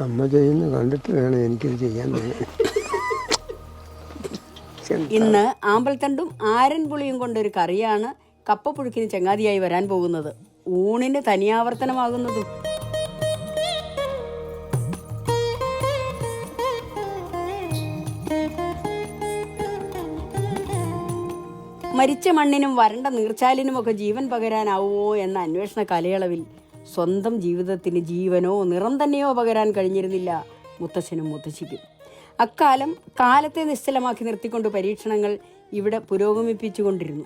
അമ്മ ചെയ്യുന്ന കണ്ടിട്ട് വേണം എനിക്കിത് ചെയ്യാൻ ഇന്ന് ആമ്പൽത്തണ്ടും ആരൻപുളിയും കൊണ്ടൊരു കറിയാണ് കപ്പപ്പുഴുക്കിന് ചങ്ങാതിയായി വരാൻ പോകുന്നത്. ഊണിന് തനിയാവർത്തനമാകുന്നതും. മരിച്ച മണ്ണിനും വരണ്ട നീർച്ചാലിനുമൊക്കെ ജീവൻ പകരാനാവുമോ എന്ന അന്വേഷണ കാലയളവിൽ സ്വന്തം ജീവിതത്തിന് ജീവനോ നിറം തന്നെയോ പകരാൻ കഴിഞ്ഞിരുന്നില്ല. മുത്തശ്ശനും മുത്തശ്ശിക്കും. അക്കാലം കാലത്തെ നിശ്ചലമാക്കി നിർത്തിക്കൊണ്ട് പരീക്ഷണങ്ങൾ ഇവിടെ പുരോഗമിപ്പിച്ചുകൊണ്ടിരുന്നു.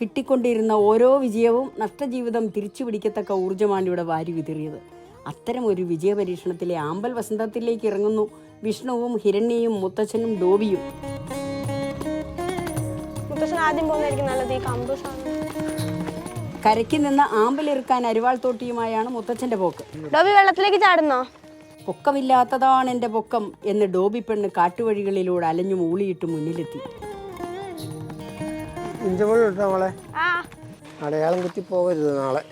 കിട്ടിക്കൊണ്ടിരുന്ന ഓരോ വിജയവും നഷ്ടജീവിതം തിരിച്ചു പിടിക്കത്തക്ക ഊർജമാണ് ഇവിടെ വാരി വിതറിയത്. അത്തരം ഒരു വിജയ പരീക്ഷണത്തിലെ ആമ്പൽ വസന്തത്തിലേക്ക് ഇറങ്ങുന്നു വിഷ്ണുവും ഹിരണ്യയും മുത്തച്ഛനും ഡോബിയും. മുത്തച്ഛൻ ആദ്യം പോകുന്നതായിരിക്കും നല്ലത്. ഈ കമ്പ് സാധനം കരയ്ക്ക് നിന്ന് ആമ്പലിറുക്കാൻ അരിവാൾ തോട്ടിയുമായാണ് മുത്തച്ഛന്റെ പോക്ക്. ഡോബി വെള്ളത്തിലേക്ക് ചാടുന്നോ? പൊക്കമില്ലാത്തതാണ് എന്റെ പൊക്കം എന്ന് ഡോബി പെണ്ണ് കാട്ടുവഴികളിലൂടെ അലഞ്ഞു മൂളിയിട്ട് മുന്നിലെത്തി. അടയാളം കുത്തി പോകരുത് നാളെ.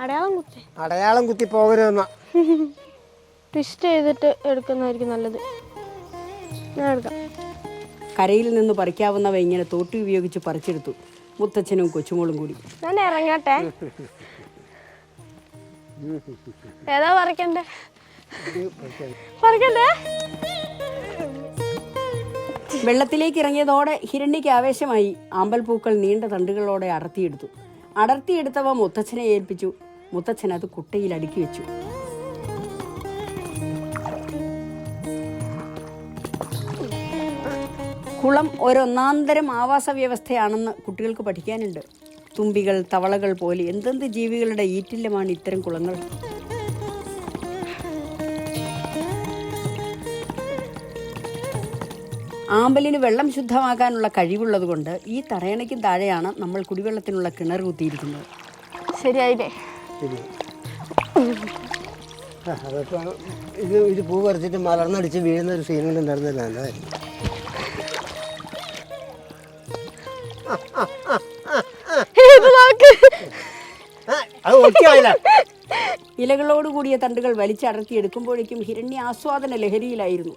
അടയാളം കുത്തി. അടയാളം കുത്തി പോകരുതെന്ന. ട്വിസ്റ്റ് ചെയ്തിട്ട് എടുക്കുന്നതായിരിക്കും നല്ലത്. ഞാൻ എടുക്കാം. കരയിൽ നിന്ന് പറിക്കാവുന്നവ ഇങ്ങനെ തോട്ടി ഉപയോഗിച്ച് പറിച്ചെടുത്തു. മുത്തച്ഛനും കൊച്ചുമോളും കൂടി. ഞാൻ ഇറങ്ങട്ടെ. ഏതാ പറിക്കണ്ടേ? പറിക്കണ്ടേ? വെള്ളത്തിലേക്ക് ഇറങ്ങിയതോടെ ഹിരണ്യയ്ക്ക് ആവേശമായി ആമ്പൽപ്പൂക്കൾ നീണ്ട തണ്ടുകളോടെ അടർത്തിയെടുത്തു. അടർത്തിയെടുത്തവ മുത്തച്ഛനെ ഏൽപ്പിച്ചു. മുത്തച്ഛൻ അത് കുട്ടയിൽ അടുക്കി വെച്ചു. കുളം ഒരൊന്നാന്തരം ആവാസ വ്യവസ്ഥയാണെന്ന് കുട്ടികൾക്ക് പഠിക്കാനുണ്ട്. തുമ്പികൾ തവളകൾ പോലെ എന്തെന്ത് ജീവികളുടെ ഈറ്റില്ലമാണ് ഇത്തരം കുളങ്ങൾ. ആമ്പലിന് വെള്ളം ശുദ്ധമാക്കാനുള്ള കഴിവുള്ളതുകൊണ്ട് ഈ തറയണയ്ക്കും താഴെയാണ് നമ്മൾ കുടിവെള്ളത്തിനുള്ള കിണർ കുത്തിയിരിക്കുന്നത്. ശരിയായില്ലേ ഇത് ഇത് പൂ പറിച്ചിട്ട് മലർന്നടിച്ച് വീഴുന്ന ഒരു സീനും ഇത് നോക്ക്. ആ, അത് ഒക്കെയായില്ല ഇലകളോട് കൂടിയ തണ്ടുകൾ വലിച്ചടർത്തിയെടുക്കുമ്പോഴേക്കും ഹിരണ്യ ആസ്വാദന ലഹരിയിലായിരുന്നു.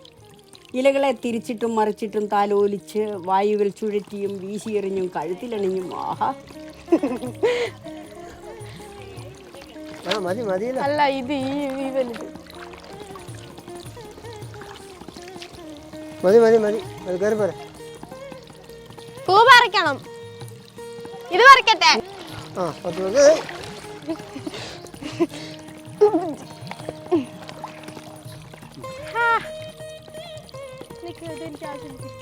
ഇലകളെ തിരിച്ചിട്ടും മറിച്ചിട്ടും താലോലിച്ച് വായുവിൽ ചുഴറ്റിയും വീശിയെറിഞ്ഞും കഴുത്തിലണിഞ്ഞും ആഹാ. മതി മതിയില്ല. അല്ല ഇത് ഈ ഈ വലുത്. മതി മതി മതി. കയറി പോരെ. പൂ പറിക്കണം. ഇത് വരയ്ക്കട്ടെ ആ.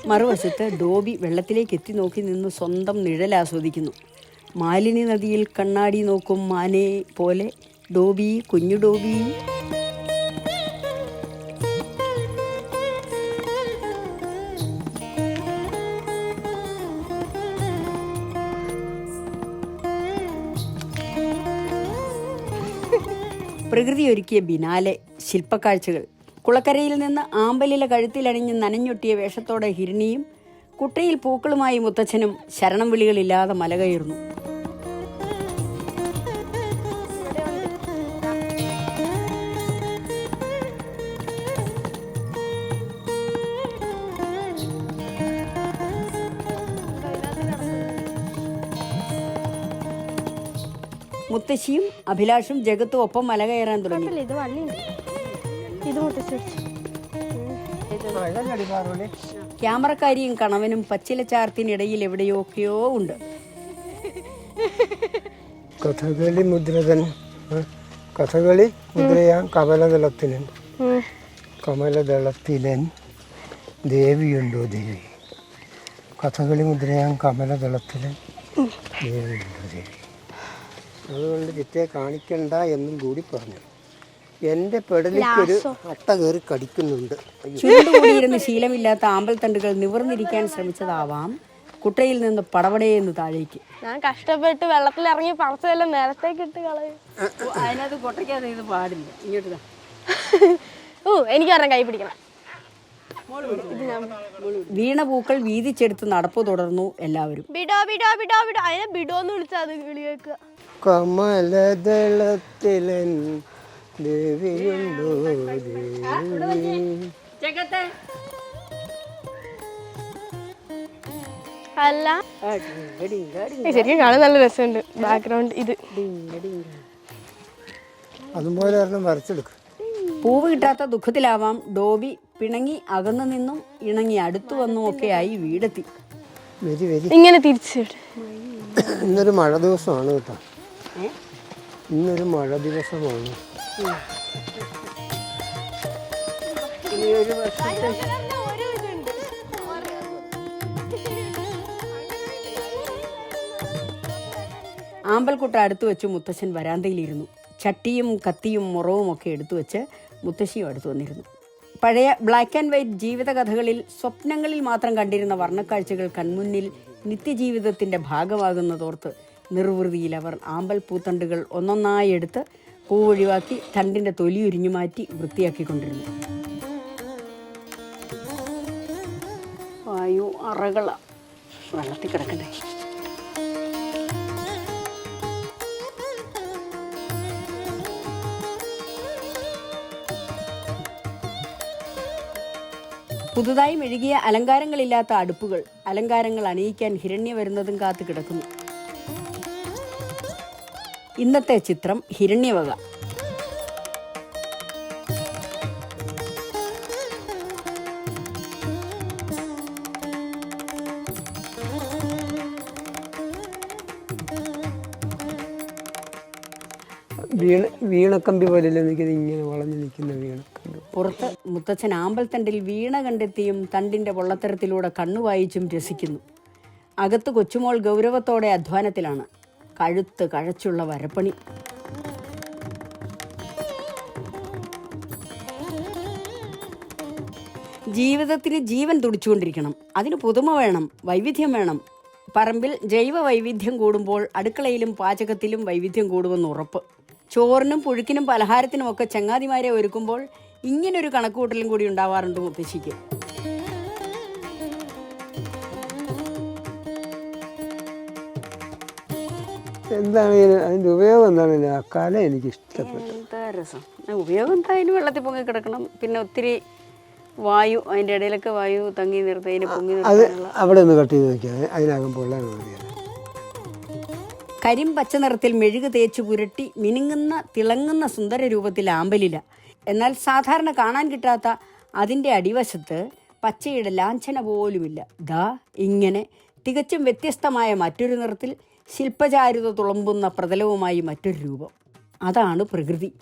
മറുവശത്ത് ഡോബി വെള്ളത്തിലേക്ക് എത്തി നോക്കി നിന്ന് സ്വന്തം നിഴൽ ആസ്വദിക്കുന്നു. മാലിനി നദിയിൽ കണ്ണാടി നോക്കും മാനെ പോലെ ഡോബി കുഞ്ഞു ഡോബി. പ്രകൃതി ഒരുക്കിയ ബിനാലെ ശില്പക്കാഴ്ചകൾ. കുളക്കരയിൽ നിന്ന് ആമ്പലിലെ കഴുത്തിലണിഞ്ഞ് നനഞ്ഞൊട്ടിയ വേഷത്തോടെ ഹിരണിയും കുട്ടയിൽ പൂക്കളുമായി മുത്തച്ഛനും ശരണം വിളികളില്ലാതെ മലകയറുന്നു. മുത്തശ്ശിയും അഭിലാഷും ജഗത്തും ഒപ്പം മല കയറാൻ തുടങ്ങി. ഇത് മുത്തശ്ശി ക്യാമറക്കാരിയും കണവനും പച്ചിലച്ചാർത്തിനിടയിൽ എവിടെയൊക്കെയോ ഉണ്ട്. കഥകളി മുദ്രതൻ ആ, കഥകളി മുദ്രയാം കമലദളത്തിലൻ. കമലദളത്തിലൻ ദേവിയുണ്ടോ ദേവി? കഥകളി മുദ്രയാം കമലദളത്തിലൻ ദേവിയുണ്ടോ ദേവി? അതുകൊണ്ട് ചിറ്റയെ കാണിക്കണ്ട എന്നും കൂടി പറഞ്ഞു. എന്റെ പെടലിക്കൊരു അട്ട കയറി കടിക്കുന്നുണ്ട്. അയ്യോ. ചുരുണ്ടുകൂടിയിരുന്ന് ശീലമില്ലാത്ത ആമ്പൽ തണ്ടുകൾ നിവർന്നിരിക്കാൻ ശ്രമിച്ചതാവാം. കുട്ടയിൽ നിന്ന് പടപടയെന്ന് താഴേക്ക്. ഞാൻ കഷ്ടപ്പെട്ട് വെള്ളത്തിൽ ഇറങ്ങി പറിച്ചതെല്ലാം നേരത്തേക്ക് ഇട്ട് കളയും. അതിനകത്ത് പൊട്ടയ്ക്കാതെ ഇത് പാടില്ല. ഇങ്ങോട്ട് ഓ എനിക്ക് പറഞ്ഞ കൈ പിടിക്കണം. വീണ പൂക്കൾ വീതിച്ചെടുത്ത് നടപ്പ് തുടർന്നു എല്ലാവരും. ബിഡോ ബിഡോ ബിഡോ ബിഡോ അതിനെ ബിഡോ എന്ന് വിളിച്ചാൽ അത് കിളി കേൾക്കുക കമലദളത്തിലൻ ദേവിയുണ്ടോ അല്ല. ശരിക്കും കാണാൻ നല്ല രസമുണ്ട്. ബാക്ക്ഗ്രൗണ്ട് ഇത്. അതുപോലെ വരച്ചെടുക്കും. പൂവ് കിട്ടാത്ത ദുഃഖത്തിലാവാം. ഡോബി പിണങ്ങി അകന്നു നിന്നും ഇണങ്ങി അടുത്തു വന്നും ആയി വീടെത്തി. വരി വരി. ഇങ്ങനെ തിരിച്ചു ഇന്നൊരു മഴ ദിവസമാണ് കേട്ടോ? ഇന്നൊരു മഴ ദിവസമാണ്. ഇനി ഒരു ആമ്പൽക്കുട്ട അടുത്ത് വെച്ച് മുത്തശ്ശൻ വരാന്തയിലിരുന്നു. ചട്ടിയും കത്തിയും മുറവും ഒക്കെ എടുത്തു വെച്ച് മുത്തശ്ശിയും അടുത്ത് വന്നിരുന്നു. പഴയ ബ്ലാക്ക് ആൻഡ് വൈറ്റ് ജീവിതകഥകളിൽ സ്വപ്നങ്ങളിൽ മാത്രം കണ്ടിരുന്ന വർണക്കാഴ്ചകൾ കൺമുന്നിൽ നിത്യജീവിതത്തിന്റെ ഭാഗമാകുന്നതോർത്ത് നിർവൃതിയിൽ അവർ ആമ്പൽ പൂത്തണ്ടുകൾ ഒന്നൊന്നായി എടുത്ത് പൂവൊഴിവാക്കി തണ്ടിന്റെ തൊലി ഉരിഞ്ഞു മാറ്റി വൃത്തിയാക്കിക്കൊണ്ടിരുന്നു. വായു അറകള. വെള്ളത്തിൽ കിടക്കണ്ടേ പുതുതായി മെഴുകിയ അലങ്കാരങ്ങളില്ലാത്ത അടുപ്പുകൾ അലങ്കാരങ്ങൾ അണിയിക്കാൻ ഹിരണ്യ വരുന്നതും കാത്തു കിടക്കുന്നു. ഇന്നത്തെ ചിത്രം ഹിരണ്യവക. വീണ വീണക്കമ്പി പോലെയല്ലേ നിൽക്കുന്നത് ഇങ്ങനെ വളഞ്ഞു നിൽക്കുന്ന വീണക്കമ്പി പുറത്ത് മുത്തച്ഛൻ ആമ്പൽത്തണ്ടിൽ വീണ കണ്ടെത്തിയും തണ്ടിന്റെ പൊള്ളത്തരത്തിലൂടെ കണ്ണുവായിച്ചും രസിക്കുന്നു. അകത്ത് കൊച്ചുമോൾ ഗൗരവത്തോടെ അധ്വാനത്തിലാണ്. കഴുത്ത് കഴച്ചുള്ള വരപ്പണി. ജീവിതത്തിന് ജീവൻ തുടിച്ചുകൊണ്ടിരിക്കണം. അതിന് പുതുമ വേണം വൈവിധ്യം വേണം. പറമ്പിൽ ജൈവ വൈവിധ്യം കൂടുമ്പോൾ അടുക്കളയിലും പാചകത്തിലും വൈവിധ്യം കൂടുമെന്ന് ഉറപ്പ്. ചോറിനും പുഴുക്കിനും പലഹാരത്തിനും ഒക്കെ ചങ്ങാതിമാരെ ഒരുക്കുമ്പോൾ ഇങ്ങനൊരു കണക്കുകൂട്ടലും കൂടി ഉണ്ടാവാറുണ്ട് മുത്തശ്ശിക്ക്. എന്താണ് അതിന്റെ ഉപയോഗം എന്താണ്? ആ കല എനിക്ക് ഇഷ്ടപ്പെട്ടു എന്താ രസം? ഉപയോഗം എന്തായാലും വെള്ളത്തിൽ പൊങ്ങി കിടക്കണം. പിന്നെ ഒത്തിരി വായു അതിന്റെ ഇടയിലൊക്കെ വായു തങ്ങി നിർത്തി അതിനെ പൊങ്ങി അത് അവിടെ ഒന്ന് കട്ട് ചെയ്ത് നോക്കിയാൽ അതിനകം പൊള്ളാൻ മതിയാണ് കരിം പച്ച നിറത്തിൽ മെഴുക് തേച്ച് പുരട്ടി മിനുങ്ങുന്ന തിളങ്ങുന്ന സുന്ദര രൂപത്തിൽ ആമ്പലില. എന്നാൽ സാധാരണ കാണാൻ കിട്ടാത്ത അതിന്റെ അടിവശത്ത് പച്ചയുടെ ലാഞ്ചന പോലുമില്ല. ദാ ഇങ്ങനെ തികച്ചും വ്യത്യസ്തമായ മറ്റൊരു നിറത്തിൽ ശില്പചാരുത തുളമ്പുന്ന പ്രതലവുമായി മറ്റൊരു രൂപം. അതാണ് പ്രകൃതി.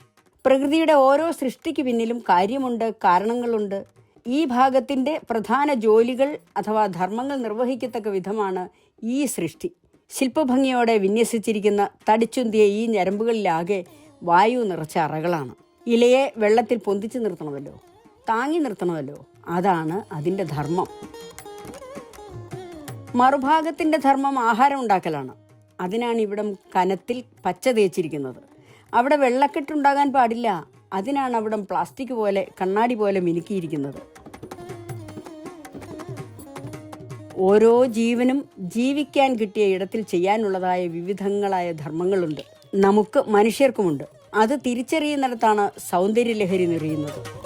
പ്രകൃതിയുടെ ഓരോ സൃഷ്ടിക്ക് പിന്നിലും കാര്യമുണ്ട് കാരണങ്ങളുണ്ട്. ഈ ഭാഗത്തിന്റെ പ്രധാന ജോലികൾ അഥവാ ധർമ്മങ്ങൾ നിർവഹിക്കത്തക്ക വിധമാണ് ഈ സൃഷ്ടി. ശില്പഭംഗിയോടെ വിന്യസിച്ചിരിക്കുന്ന തടിച്ചുന്തിയ ഈ ഞരമ്പുകളിലാകെ വായു നിറച്ച അറകളാണ്. ഇലയെ വെള്ളത്തിൽ പൊന്തിച്ചു നിർത്തണമല്ലോ? താങ്ങി നിർത്തണമല്ലോ? അതാണ് അതിന്റെ ധർമ്മം. മറുഭാഗത്തിന്റെ ധർമ്മം ആഹാരം ഉണ്ടാക്കലാണ്. അതിനാണ് ഇവിടെ കനത്തിൽ പച്ച തേച്ചിരിക്കുന്നത്. അവിടെ വെള്ളക്കെട്ടുണ്ടാകാൻ പാടില്ല. അതിനാണ് അവിടെ പ്ലാസ്റ്റിക് പോലെ കണ്ണാടി പോലെ മിനുക്കിയിരിക്കുന്നത്. ഓരോ ജീവനും ജീവിക്കാൻ കിട്ടിയ ഇടത്തിൽ ചെയ്യാനുള്ളതായ വിവിധങ്ങളായ ധർമ്മങ്ങളുണ്ട്. നമുക്ക് മനുഷ്യർക്കുമുണ്ട്. അത് തിരിച്ചറിയുന്നിടത്താണ് സൗന്ദര്യലഹരി നിറയുന്നത്.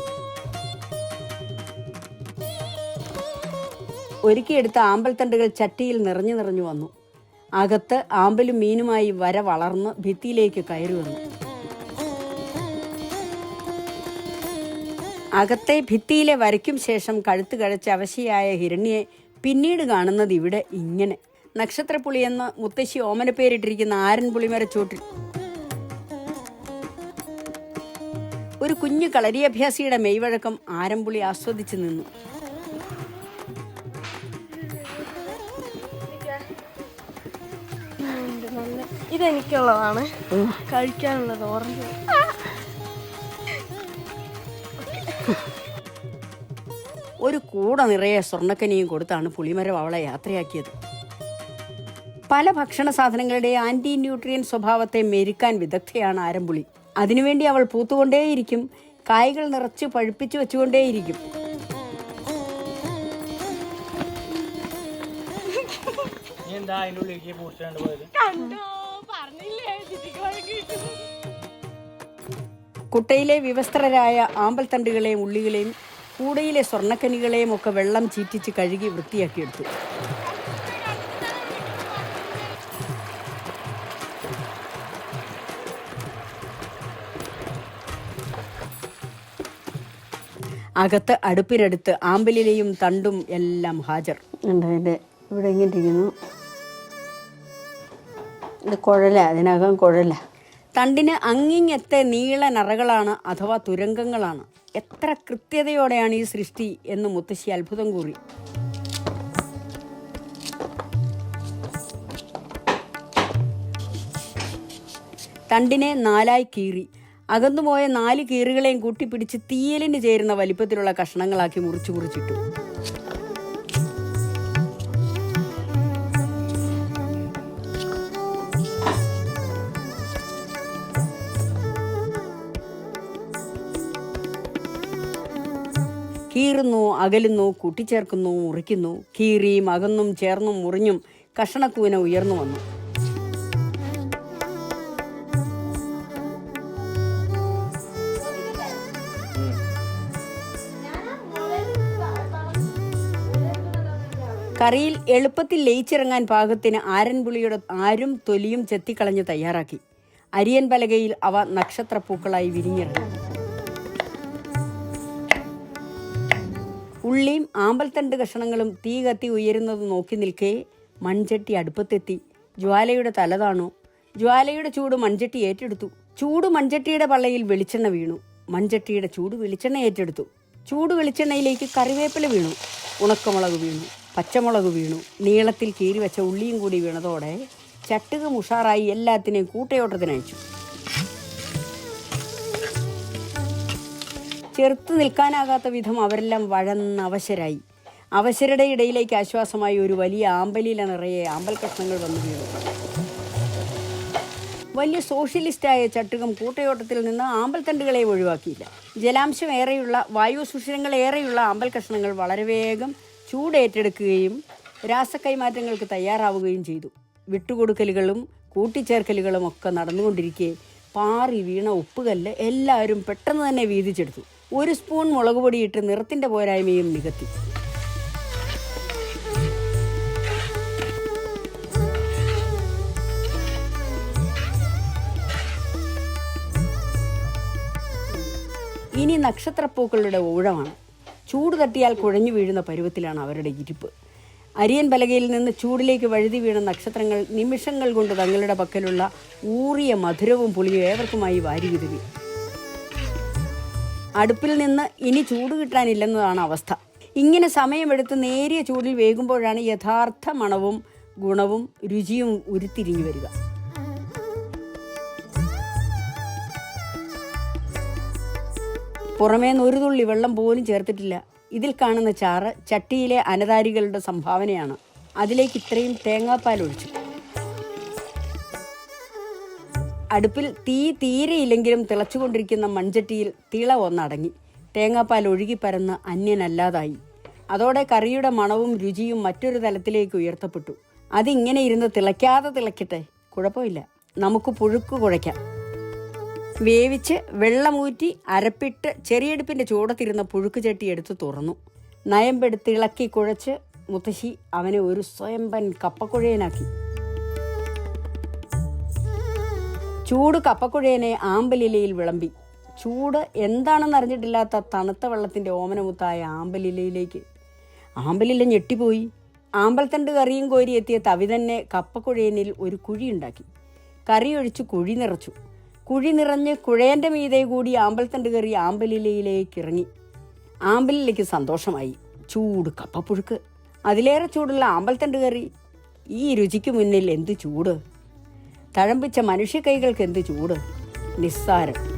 ഒരുക്കിയെടുത്ത ആമ്പൽത്തണ്ടുകൾ ചട്ടിയിൽ നിറഞ്ഞു നിറഞ്ഞു വന്നു. അകത്ത് ആമ്പലും മീനുമായി വര വളർന്ന് ഭിത്തിയിലേക്ക് കയറി വന്നു. അകത്തെ ഭിത്തിയിലെ വരയ്ക്കും ശേഷം കഴുത്ത് കഴച്ച് അവശയായ ഹിരണ്യെ പിന്നീട് കാണുന്നത് ഇവിടെ ഇങ്ങനെ. നക്ഷത്രപ്പുളി എന്ന് മുത്തശ്ശി ഓമന പേരിട്ടിരിക്കുന്ന ആരൻ പുളിമരച്ചോട്ടിൽ ഒരു കുഞ്ഞു കളരിയഭ്യാസിയുടെ മെയ്വഴക്കം ആരംപുളി ആസ്വദിച്ചു നിന്നു. ഇതെനിക്കുള്ളതാണ്. കഴിക്കാനുള്ളത് ഓറഞ്ച്. ഒരു കൂട നിറയെ സ്വർണക്കനിയും കൊടുത്താണ് പുളിമരം അവളെ യാത്രയാക്കിയത്. പല ഭക്ഷണ സാധനങ്ങളുടെ ആന്റി ന്യൂട്രിയൻ സ്വഭാവത്തെ മെരുക്കാൻ വിദഗ്ധയാണ് ആരംപുളി അതിനുവേണ്ടി അവൾ പൂത്തുകൊണ്ടേയിരിക്കും. കായകൾ നിറച്ച് പഴുപ്പിച്ചു വെച്ചുകൊണ്ടേയിരിക്കും. കുട്ടയിലെ വിവസ്ത്രരായ ആമ്പൽത്തണ്ടുകളെയും ഉള്ളികളെയും കൂടയിലെ സ്വർണക്കനികളെയും ഒക്കെ വെള്ളം ചീറ്റിച്ച് കഴുകി വൃത്തിയാക്കിയെടുത്തു അകത്ത് അടുപ്പിനടുത്ത് ആമ്പലിലെയും തണ്ടും എല്ലാം ഹാജർ. ഉണ്ട് ഇവിടെ ഇങ്ങനെ ഇരിക്കുന്നു. ഇത് കുഴല അതിനകം കുഴല. തണ്ടിന് അങ്ങിങ്ങത്തെ നീള നറകളാണ് അഥവാ തുരങ്കങ്ങളാണ്. എത്ര കൃത്യതയോടെയാണ് ഈ സൃഷ്ടി എന്ന് മുത്തശ്ശി അത്ഭുതം കൂറി. തണ്ടിനെ നാലായി കീറി. അകന്നുപോയ നാല് കീറുകളെയും കൂട്ടിപ്പിടിച്ച് തീയലിന് ചേരുന്ന വലിപ്പത്തിലുള്ള കഷ്ണങ്ങളാക്കി മുറിച്ചു മുറിച്ചിട്ടു. കീറുന്നു അകലുന്നു കൂട്ടിച്ചേർക്കുന്നു മുറിക്കുന്നു. കീറിയും അകന്നും ചേർന്നും മുറിഞ്ഞും കഷണക്കൂന ഉയർന്നു വന്നു. കറിയിൽ എളുപ്പത്തിൽ ലയിച്ചിറങ്ങാൻ പാകത്തിന് ആരൻപുളിയുടെ ആരും തൊലിയും ചെത്തിക്കളഞ്ഞ് തയ്യാറാക്കി. അരിയൻ പലകയിൽ അവ നക്ഷത്രപ്പൂക്കളായി വിരിഞ്ഞിറങ്ങി. ഉള്ളിയും ആമ്പൽത്തണ്ട് കഷണങ്ങളും തീ കത്തി ഉയരുന്നത് നോക്കി നിൽക്കേ മൺചട്ടി അടുപ്പത്തെത്തി. ജ്വാലയുടെ തലതാണു ജ്വാലയുടെ ചൂട് മൺചട്ടി ഏറ്റെടുത്തു. ചൂട് മൺചട്ടിയുടെ പള്ളയിൽ വെളിച്ചെണ്ണ വീണു. മൺചട്ടിയുടെ ചൂട് വെളിച്ചെണ്ണ ഏറ്റെടുത്തു. ചൂട് വെളിച്ചെണ്ണയിലേക്ക് കറിവേപ്പില വീണു. ഉണക്കമുളക് വീണു. പച്ചമുളക് വീണു. നീളത്തിൽ കീറി വെച്ച ഉള്ളിയും കൂടി വീണതോടെ ചട്ടുകം ഉഷാറായി എല്ലാത്തിനെയും കൂട്ടയോട്ടത്തിനയച്ചു ചെറുത്ത് നിൽക്കാനാകാത്ത വിധം അവരെല്ലാം വഴന്ന് അവശരായി. അവശരുടെ ഇടയിലേക്ക് ആശ്വാസമായി ഒരു വലിയ ആമ്പലില നിറയെ ആമ്പൽ കഷ്ണങ്ങൾ വന്നു വീണു. വലിയ സോഷ്യലിസ്റ്റായ ചട്ടുകം കൂട്ടയോട്ടത്തിൽ നിന്ന് ആമ്പൽ തണ്ടുകളെ ഒഴിവാക്കിയില്ല. ജലാംശം ഏറെയുള്ള വായു സുഷിരങ്ങൾ ഏറെയുള്ള ആമ്പൽ കഷ്ണങ്ങൾ വളരെ വേഗം ചൂടേറ്റെടുക്കുകയും രാസകൈമാറ്റങ്ങൾക്ക് തയ്യാറാവുകയും ചെയ്തു. വിട്ടുകൊടുക്കലുകളും കൂട്ടിച്ചേർക്കലുകളും ഒക്കെ നടന്നുകൊണ്ടിരിക്കെ പാറി വീണ ഉപ്പുകല്ല് എല്ലാവരും പെട്ടെന്ന് തന്നെ വീതിച്ചെടുത്തു. ഒരു സ്പൂൺ മുളക് പൊടിയിട്ട് നിറത്തിന്റെ പോരായ്മയും നികത്തി. ഇനി നക്ഷത്രപ്പൂക്കളുടെ ഊഴമാണ്. ചൂട് തട്ടിയാൽ കുഴഞ്ഞു വീഴുന്ന പരുവത്തിലാണ് അവരുടെ ഇരിപ്പ്. അരിയൻ പലകയിൽ നിന്ന് ചൂടിലേക്ക് വഴുതി വീണ നക്ഷത്രങ്ങൾ നിമിഷങ്ങൾ കൊണ്ട് തങ്ങളുടെ പക്കലുള്ള ഊറിയ മധുരവും പുളിയും ഏവർക്കുമായി വാരി വിതറി. അടുപ്പിൽ നിന്ന് ഇനി ചൂട് കിട്ടാനില്ലെന്നതാണ് അവസ്ഥ. ഇങ്ങനെ സമയമെടുത്ത് നേരിയ ചൂടിൽ വേകുമ്പോഴാണ് യഥാർത്ഥ മണവും ഗുണവും രുചിയും ഉരുത്തിരിഞ്ഞു വരിക. പുറമേ നിന്ന് ഒരു തുള്ളി വെള്ളം പോലും ചേർത്തിട്ടില്ല. ഇതിൽ കാണുന്ന ചാറ് ചട്ടിയിലെ അനതാരികളുടെ സംഭാവനയാണ്. അതിലേക്ക് ഇത്രയും തേങ്ങാപ്പാൽ ഒഴിച്ചു. അടുപ്പിൽ തീ തീരെയില്ലെങ്കിലും തിളച്ചുകൊണ്ടിരിക്കുന്ന മൺചട്ടിയിൽ തിള ഒന്നടങ്ങി. തേങ്ങാപ്പാൽ ഒഴുകി പരന്ന് അന്യനല്ലാതായി. അതോടെ കറിയുടെ മണവും രുചിയും മറ്റൊരു തലത്തിലേക്ക് ഉയർത്തപ്പെട്ടു. അതിങ്ങനെ ഇരുന്ന് തിളയ്ക്കാതെ തിളയ്ക്കട്ടെ? കുഴപ്പമില്ല. നമുക്ക് പുഴുക്ക് കുഴയ്ക്കാം. വേവിച്ച് വെള്ളമൂറ്റി അരപ്പിട്ട് ചെറിയടുപ്പിന്റെ ചൂടത്തിരുന്ന പുഴുക്ക് ചട്ടി എടുത്ത് തുറന്നു. നയമ്പെടുത്ത് ഇളക്കി കുഴച്ച് മുത്തശ്ശി അവനെ ഒരു സ്വയംപൻ കപ്പക്കുഴയനാക്കി. ചൂട് കപ്പക്കുഴയനെ ആമ്പലിലയിൽ വിളമ്പി. ചൂട് എന്താണെന്ന് അറിഞ്ഞിട്ടില്ലാത്ത തണുത്ത വെള്ളത്തിന്റെ ഓമനമുത്തായ ആമ്പലിലയിലേക്ക്. ആമ്പലില ഞെട്ടിപ്പോയി. ആമ്പൽത്തണ്ട് കറിയും കോരി എത്തിയ തവി തന്നെ കപ്പക്കുഴയനിൽ ഒരു കുഴിയുണ്ടാക്കി കറി ഒഴിച്ച് കുഴി നിറച്ചു. കുഴി നിറഞ്ഞ് കുഴയന്റെ മീതെ കൂടി ആമ്പൽത്തണ്ട് കറി ആമ്പലിലയിലേക്ക് ഇറങ്ങി. ആമ്പലിലേക്ക് സന്തോഷമായി. ചൂട് കപ്പപ്പുഴുക്ക്. അതിലേറെ ചൂടുള്ള ആമ്പൽത്തണ്ട് കറി. ഈ രുചിക്ക് മുന്നിൽ എന്ത് ചൂട്? തഴമ്പിച്ച മനുഷ്യ കൈകൾക്ക് എന്ത് ചൂട്? നിസ്സാരം.